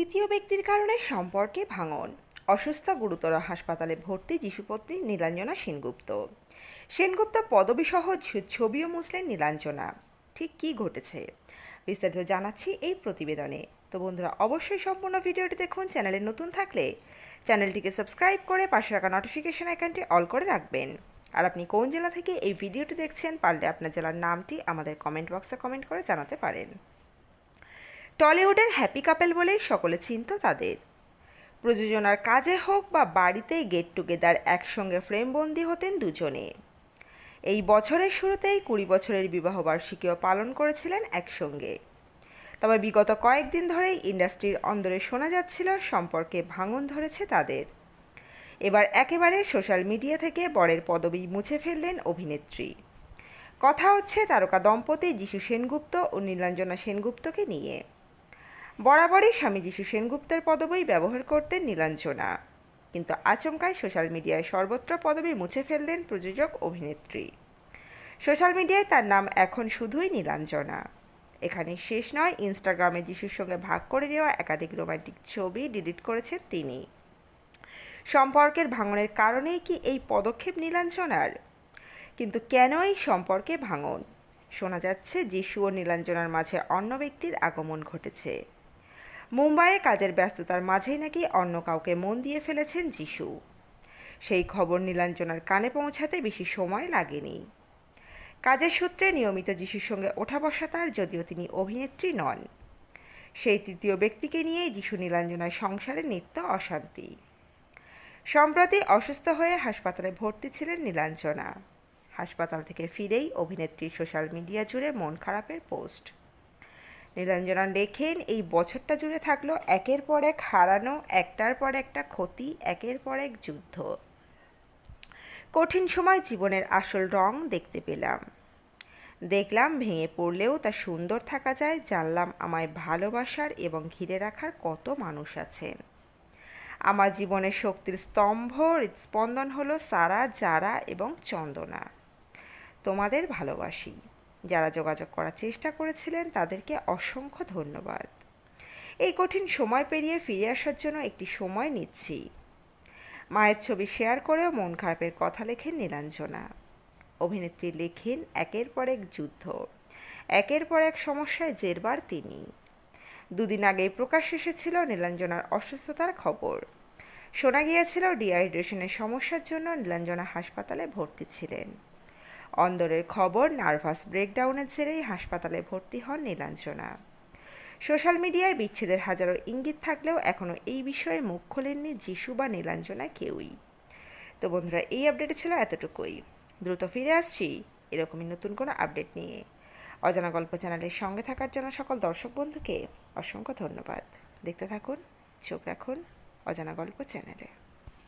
তৃতীয় ব্যক্তির কারণে সম্পর্কে ভাঙন। অসুস্থ গুরুতর হাসপাতালে ভর্তি যিশুপত্নী নীলাঞ্জনা সেনগুপ্ত। সেনগুপ্ত পদবিসহ ছবিও মুছলেন নীলাঞ্জনা। ঠিক কী ঘটেছে? বিস্তারিত জানাচ্ছি এই প্রতিবেদনে। তো বন্ধুরা, অবশ্যই সম্পূর্ণ ভিডিওটি দেখুন, চ্যানেলে নতুন থাকলে চ্যানেলটিকে সাবস্ক্রাইব করে পাশে রাখা নোটিফিকেশন আইকনটি অল করে রাখবেন। আর আপনি কোন জেলা থেকে এই ভিডিওটি দেখছেন, পারলে আপনার জেলার নামটি আমাদের কমেন্ট বক্সে কমেন্ট করে জানাতে পারেন। টলিউডের হ্যাপি কাপেল বলেই সকলে চিনত তাদের। প্রযোজনার কাজে হোক বা বাড়িতেই গেট টুগেদার একসঙ্গে ফ্রেমবন্দি হতেন দুজনে। এই বছরের শুরুতেই কুড়ি বছরের বিবাহবার্ষিকীও পালন করেছিলেন একসঙ্গে। তবে বিগত কয়েকদিন ধরেই ইন্ডাস্ট্রির অন্দরে শোনা যাচ্ছিল সম্পর্কে ভাঙন ধরেছে তাদের। এবার একেবারে সোশ্যাল মিডিয়া থেকে বরের পদবি মুছে ফেললেন অভিনেত্রী। কথা হচ্ছে তারকা দম্পতি যিশু সেনগুপ্ত ও নীলাঞ্জনা সেনগুপ্তকে নিয়ে। বরাবরই স্বামী যিশু সেনগুপ্তের পদবই ব্যবহার করতেন নীলাঞ্জনা। কিন্তু আচমকায় সোশ্যাল মিডিয়ায় সর্বত্র পদবী মুছে ফেললেন প্রযোজক, অভিনেত্রী। সোশ্যাল মিডিয়ায় তার নাম এখন শুধুই নীলাঞ্জনা। এখানে শেষ নয়, ইনস্টাগ্রামে যিশুর সঙ্গে ভাগ করে নেওয়া একাধিক রোমান্টিক ছবি ডিলিট করেছেন তিনি। সম্পর্কের ভাঙনের কারণেই কি এই পদক্ষেপ নীলাঞ্জনার? কিন্তু কেন এই সম্পর্কে ভাঙন? শোনা যাচ্ছে, যিশু ও নীলাঞ্জনার মাঝে অন্য ব্যক্তির আগমন ঘটেছে। মুম্বাইয়ে কাজের ব্যস্ততার মাঝেই নাকি অন্য কাউকে মন দিয়ে ফেলেছেন যিশু। সেই খবর নীলাঞ্জনার কানে পৌঁছাতে বেশি সময় লাগেনি। কাজের সূত্রে নিয়মিত যিশুর সঙ্গে ওঠা বসা তার যদিও তিনি অভিনেত্রী নন। সেই তৃতীয় ব্যক্তিকে নিয়েই যিশু নীলাঞ্জনার সংসারে নিত্য অশান্তি। সম্প্রতি অসুস্থ হয়ে হাসপাতালে ভর্তি ছিলেন নীলাঞ্জনা। হাসপাতাল থেকে ফিরেই অভিনেত্রীর সোশ্যাল মিডিয়া জুড়ে মন খারাপের পোস্ট। নীলাঞ্জনা লেখেন, এই বছরটা জুড়ে থাকল একের পর এক হারানো, একটার পর একটা ক্ষতি, একের পর এক যুদ্ধ। কঠিন সময় জীবনের আসল রং দেখতে পেলাম। দেখলাম ভেঙে পড়লেও তা সুন্দর থাকা যায়, জানলাম আমায় ভালোবাসার এবং ঘিরে রাখার কত মানুষ আছেন। আমার জীবনের শক্তির স্তম্ভ হৃদস্পন্দন হলো সারা যারা এবং চন্দনা। তোমাদের ভালোবাসি। যারা যোগাযোগ করার চেষ্টা করেছিলেন, তাদেরকে অসংখ্য ধন্যবাদ। এই কঠিন সময় পেরিয়ে ফিরে আসার জন্য একটি সময় নিচ্ছি। মায়ের ছবি শেয়ার করেও মন খারাপের কথা লেখেন নীলাঞ্জনা। অভিনেত্রী লেখেন, একের পর এক যুদ্ধ, একের পর এক সমস্যায় জেরবার তিনি। দুদিন আগেই প্রকাশ এসেছিল নীলাঞ্জনার অসুস্থতার খবর। শোনা গিয়েছিল, ডিহাইড্রেশনের সমস্যার জন্য নীলাঞ্জনা হাসপাতালে ভর্তি ছিলেন। অন্দরের খবর, নার্ভাস ব্রেকডাউনের জেরেই হাসপাতালে ভর্তি হন নীলাঞ্জনা। সোশ্যাল মিডিয়ায় বিচ্ছেদের হাজারো ইঙ্গিত থাকলেও এখনও এই বিষয়ে মুখ খোলেননি যিশু বা নীলাঞ্জনা কেউই। তো বন্ধুরা, এই আপডেটে ছিল এতটুকুই। দ্রুত ফিরে আসছি এরকমই নতুন কোনো আপডেট নিয়ে। অজানা গল্প চ্যানেলের সঙ্গে থাকার জন্য সকল দর্শক বন্ধুকে অসংখ্য ধন্যবাদ। দেখতে থাকুন, চোখ রাখুন অজানা গল্প চ্যানেলে।